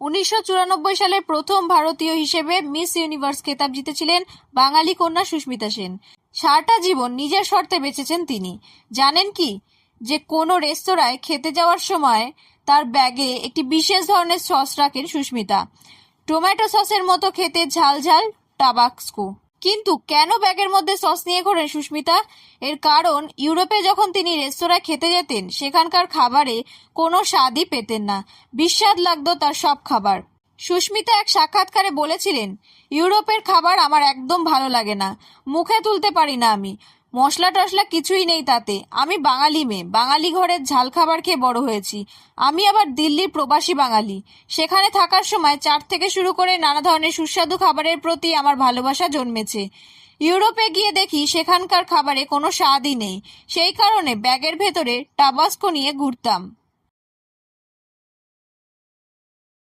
উনিশশো চুরানব্বই সালে প্রথম ভারতীয় হিসেবে মিস ইউনিভার্স খেতাব জিতেছিলেন বাঙালি কন্যা সুস্মিতা সেন। সারাটা জীবন নিজের শর্তে বেঁচেছেন তিনি। জানেন কি? যে কোনো রেস্তোরাঁয় খেতে যাওয়ার সময় তার ব্যাগে একটি বিশেষ ধরনের সস রাখেন সুস্মিতা। টমেটো সসের মতো খেতে ঝাল ঝাল, টাবাক্সকো। কিন্তু কেন ব্যাগের মধ্যে সস নিয়ে ঘোরেন সুস্মিতা? এর কারণ, ইউরোপে যখন তিনি রেস্তোরাঁ খেতে যেতেন, সেখানকার খাবারে কোনো স্বাদই পেতেন না। বিস্বাদ লাগতো তার সব খাবার। সুস্মিতা এক সাক্ষাৎকারে বলেছিলেন, ইউরোপের খাবার আমার একদম ভালো লাগে না। মুখে তুলতে পারি না আমি। মশলা টশলা কিছুই নেই তাতে। আমি বাঙালি মেয়ে। বাঙালি ঘরের ঝাল খাবার খেয়ে বড় হয়েছি। আমি আবার দিল্লির প্রবাসী বাঙালি। সেখানে থাকার সময় চাট থেকে শুরু করে নানা ধরনের সুস্বাদু খাবারের প্রতি আমার ভালোবাসা জন্মেছে। ইউরোপে গিয়ে দেখি সেখানকার খাবারে কোনো স্বাদই নেই। সেই কারণে ব্যাগের ভেতরে টাবাস্কো নিয়ে ঘুরতাম।